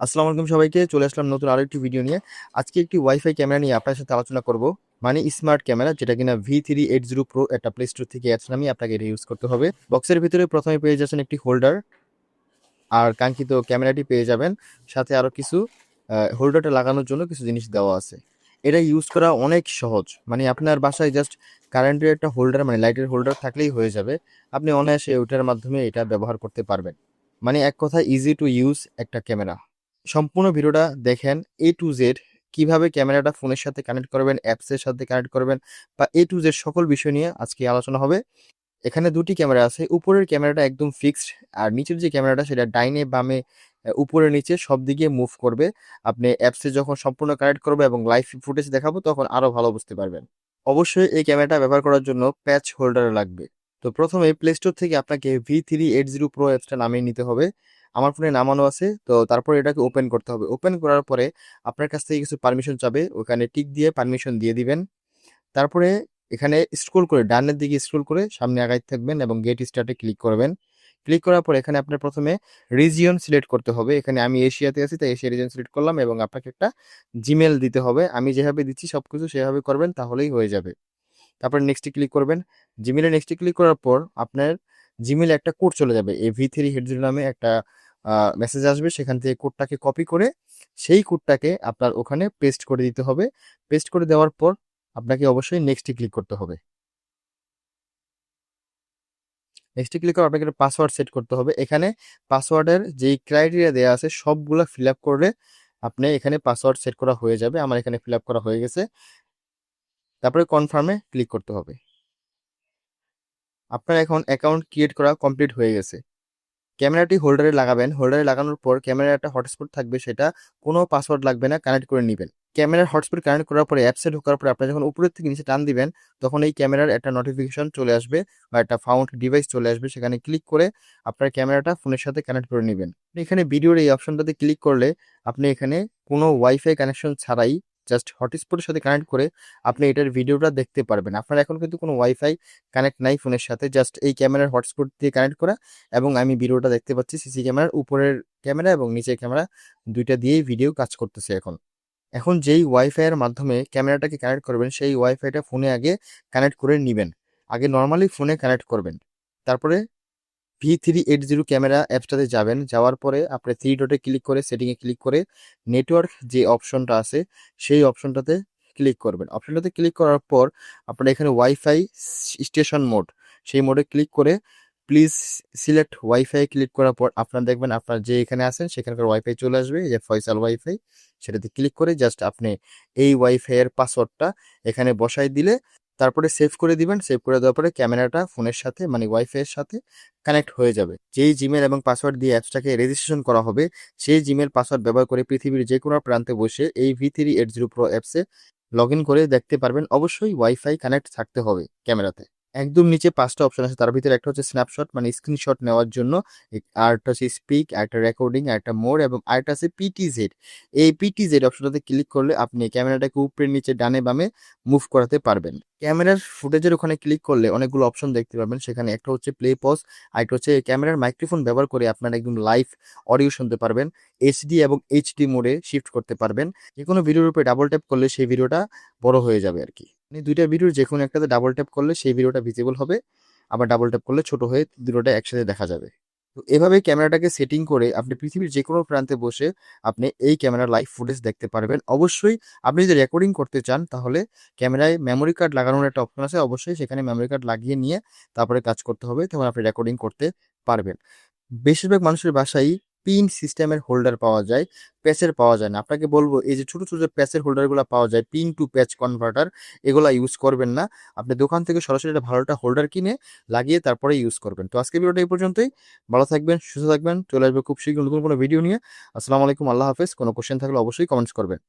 আসসালামু আলাইকুম সবাইকে, চলে আসলাম নতুন আরও একটি ভিডিও নিয়ে। আজকে একটি ওয়াইফাই ক্যামেরা নিয়ে আপনার সাথে আলোচনা করব। মানে স্মার্ট ক্যামেরা যেটা কিনা V three eight zero pro একটা প্লে স্টোর থেকে অ্যাপস নামিয়ে আপনাকে এটা ইউজ করতে হবে। বক্সের ভিতরে প্রথমে পেয়ে যাচ্ছেন একটি হোল্ডার আর কাঙ্ক্ষিত ক্যামেরাটি পেয়ে যাবেন। সাথে আরও কিছু হোল্ডারটা লাগানোর জন্য কিছু জিনিস দেওয়া আছে। এটা ইউজ করা অনেক সহজ। মানে আপনার বাসায় জাস্ট কারেন্টের একটা হোল্ডার মানে লাইটের হোল্ডার থাকলেই হয়ে যাবে। আপনি অনায়াসে ওটার মাধ্যমে এটা ব্যবহার করতে পারবেন। মানে এক কথা ইজি টু ইউজ একটা ক্যামেরা সম্পূর্ণ ভিডিওটা দেখেন এ টু জেড কীভাবে ক্যামেরাটা ফোনের সাথে কানেক্ট করবেন অ্যাপসের সাথে কানেক্ট করবেন বা এ টু জেড সকল বিষয় নিয়ে আজকে আলোচনা হবে। এখানে দুটি ক্যামেরা আছে, উপরের ক্যামেরাটা একদম ফিক্সড আর নিচের যে ক্যামেরাটা সেটা ডাইনে, বামে উপরে, নিচে সব দিকে মুভ করবে। আপনি অ্যাপসে যখন সম্পূর্ণ কানেক্ট করবে এবং লাইভ ফুটেজ দেখাবো তখন আরও ভালো বুঝতে পারবেন। অবশ্যই এই ক্যামেরাটা ব্যবহার করার জন্য প্যাচ হোল্ডার লাগবে। তো প্রথমে প্লে স্টোর থেকে আপনাকে V three eight zero pro অ্যাপসটা নামিয়ে নিতে হবে। আমার ফোনে নামানো আছে। তো তারপর এটাকে ওপেন করতে হবে। ওপেন করার পরে আপনার কাছ থেকে কিছু পারমিশন চাবে। ওখানে টিক দিয়ে পারমিশন দিয়ে দিবেন। তারপরে এখানে স্ক্রল করে, ডানের দিকে স্ক্রল করে সামনে আগাইতে থাকবেন এবং গেট স্টার্টে ক্লিক করবেন। ক্লিক করার পর এখানে আপনার প্রথমে রিজিয়ন সিলেক্ট করতে হবে। এখানে আমি এশিয়াতে আছি, তাই এশিয়া রিজিয়ন সিলেক্ট করলাম এবং আপনাকে একটা জিমেল দিতে হবে। আমি যেভাবে দিচ্ছি সব কিছু সেভাবে করবেন, তাহলেই হয়ে যাবে। তারপর নেক্সটে ক্লিক করবেন। জিমেলে নেক্সটে ক্লিক করার পর আপনার জিমেলে একটা কোড চলে যাবে, এই ভি থ্রি হেড নামে একটা মেসেজ আসবে, সেখান থেকে কোডটাকে কপি করে সেই কোডটাকে আপনার ওখানে পেস্ট করে দিতে হবে। পেস্ট করে দেওয়ার পর আপনাকে অবশ্যই নেক্সটে ক্লিক করতে হবে। নেক্সটে ক্লিক করে আপনাকে পাসওয়ার্ড সেট করতে হবে। এখানে পাসওয়ার্ডের যেই ক্রাইটেরিয়া দেওয়া আছে, সবগুলো ফিল আপ করলে আপনি এখানে পাসওয়ার্ড সেট করা হয়ে যাবে। আমার এখানে ফিল আপ করা হয়ে গেছে। তারপরে কনফার্মে ক্লিক করতে হবে। আপনার এখন অ্যাকাউন্ট ক্রিয়েট করা কমপ্লিট হয়ে গেছে। ক্যামেরাটি হোল্ডারে লাগাবেন। হোল্ডারে লাগানোর পর ক্যামেরার একটা হটস্পট থাকবে, সেটা কোনো পাসওয়ার্ড লাগবে না কানেক্ট করে নেবেন। ক্যামেরার হটস্পট কানেক্ট করার পরে অ্যাপসে ঢোকার পরে আপনি যখন উপরের থেকে নিচে টান দিবেন, তখন এই ক্যামেরার একটা নোটিফিকেশন চলে আসবে বা একটা ফাউন্ড ডিভাইস চলে আসবে, সেখানে ক্লিক করে আপনার ক্যামেরাটা ফোনের সাথে কানেক্ট করে নেবেন। এখানে ভিডিওর এই অপশনটাতে ক্লিক করলে আপনি এখানে কোনো ওয়াইফাই কানেকশন ছাড়াই জাস্ট হটস্পটের সাথে কানেক্ট করে আপনি এটার ভিডিওটা দেখতে পারবেন। আপনার এখন কিন্তু কোনো ওয়াইফাই কানেক্ট নাই ফোনের সাথে জাস্ট এই ক্যামেরার হটস্পট দিয়ে কানেক্ট করা এবং আমি ভিডিওটা দেখতে পাচ্ছি সিসি ক্যামেরার উপরের ক্যামেরা এবং নিচের ক্যামেরা দুইটা দিয়েই ভিডিও কাজ করতেছে এখন। এখন যেই ওয়াইফাইয়ের মাধ্যমে ক্যামেরাটাকে কানেক্ট করবেন, সেই ওয়াইফাইটা ফোনে আগে কানেক্ট করে নেবেন। আগে নর্মালি ফোনে কানেক্ট করবেন। তারপরে V three eight zero camera অ্যাপসটাতে যাবেন। যাওয়ার পরে আপনি থ্রি ডটে ক্লিক করে সেটিংয়ে ক্লিক করে নেটওয়ার্ক যে অপশনটা আছে, সেই অপশনটাতে ক্লিক করবেন। অপশনটাতে ক্লিক করার পর আপনার এখানে ওয়াইফাই স্টেশন মোড সেই মোডে ক্লিক করে প্লিজ সিলেক্ট ওয়াইফাই ক্লিক করার পর আপনার দেখবেন আপনার যে এখানে আছেন, সেখানকার ওয়াইফাই চলে আসবে যে ফয়সাল ওয়াইফাই সেটাতে ক্লিক করে জাস্ট আপনি এই ওয়াইফাইয়ের পাসওয়ার্ডটা এখানে বসাই দিলে তারপরে সেভ করে দিবেন সেভ করে দেওয়ার পরে ক্যামেরাটা ফোনের সাথে মানে ওয়াইফাইয়ের সাথে কানেক্ট হয়ে যাবে। যেই জিমেল এবং পাসওয়ার্ড দিয়ে অ্যাপসটাকে রেজিস্ট্রেশন করা হবে, সেই জিমেল পাসওয়ার্ড ব্যবহার করে পৃথিবীর যে কোনো প্রান্তে বসে এই V three eight zero pro অ্যাপসে লগ করে দেখতে পারবেন। অবশ্যই ওয়াইফাই কানেক্ট থাকতে হবে ক্যামেরাতে। একদম নিচে পাঁচটা অপশন আছে। তার ভিতরে একটা হচ্ছে স্ন্যাপশট মানে স্ক্রিনশট নেওয়ার জন্য। আরেকটা হচ্ছে স্পিক আরেকটা রেকর্ডিং আরেকটা মোড এবং আরেকটা আছে পিটিজেড এই পিটিজেড অপশনটাতে ক্লিক করলে আপনি ক্যামেরাটাকে উপরে, নিচে, ডানে, বামে মুভ করাতে পারবেন। ক্যামেরার ফুটেজের ওখানে ক্লিক করলে অনেকগুলো অপশন দেখতে পারবেন। সেখানে একটা হচ্ছে প্লে পজ আরেকটা হচ্ছে ক্যামেরার মাইক্রোফোন ব্যবহার করে আপনারা একদম লাইভ অডিও শুনতে পারবেন। এইচডি এবং এইচডি মোডে শিফট করতে পারবেন। যে কোনো ভিডিওর উপরে ডাবল ট্যাপ করলে সেই ভিডিওটা বড় হয়ে যাবে আর কি। মানে দুইটা ভিডিওর যে কোনো একটাতে ডাবল ট্যাপ করলে সেই ভিডিওটা ভিজিবল হবে। আবার ডাবল ট্যাপ করলে ছোট হয়ে দুটোটা একসাথে দেখা যাবে। তো এভাবে ক্যামেরাটাকে সেটিং করে আপনি পৃথিবীর যে কোনো প্রান্তে বসে আপনি এই ক্যামেরার লাইভ ফুটেজ দেখতে পারবেন। অবশ্যই আপনি যদি রেকর্ডিং করতে চান তাহলে ক্যামেরায় মেমোরি কার্ড লাগানোর একটা অপশন আছে। অবশ্যই সেখানে মেমোরি কার্ড লাগিয়ে নিয়ে তারপরে কাজ করতে হবে। তখন আপনি রেকর্ডিং করতে পারবেন। বেশিরভাগ মানুষের বাসায় পিন সিস্টেমের হোল্ডার পাওয়া যায় প্যাচের পাওয়া যায় না। আপনাকে বলব, এই যে ছোটো ছোটো প্যাচের হোল্ডারগুলো পাওয়া যায় পিন টু প্যাচ কনভার্টার এগুলো ইউজ করবেন না। আপনি দোকান থেকে সরাসরি একটা ভালোটা হোল্ডার কিনে লাগিয়ে তারপরে ইউজ করবেন। তো আজকে ভিডিওটা এই পর্যন্তই। ভালো থাকবেন, সুস্থ থাকবেন। চলে আসবে খুব শীঘ্র নতুন কোনো ভিডিও নিয়ে। আসসালামু আলাইকুম, আল্লাহ হাফেজ। কোনো কোশ্চেন থাকলে অবশ্যই কমেন্টস করবেন।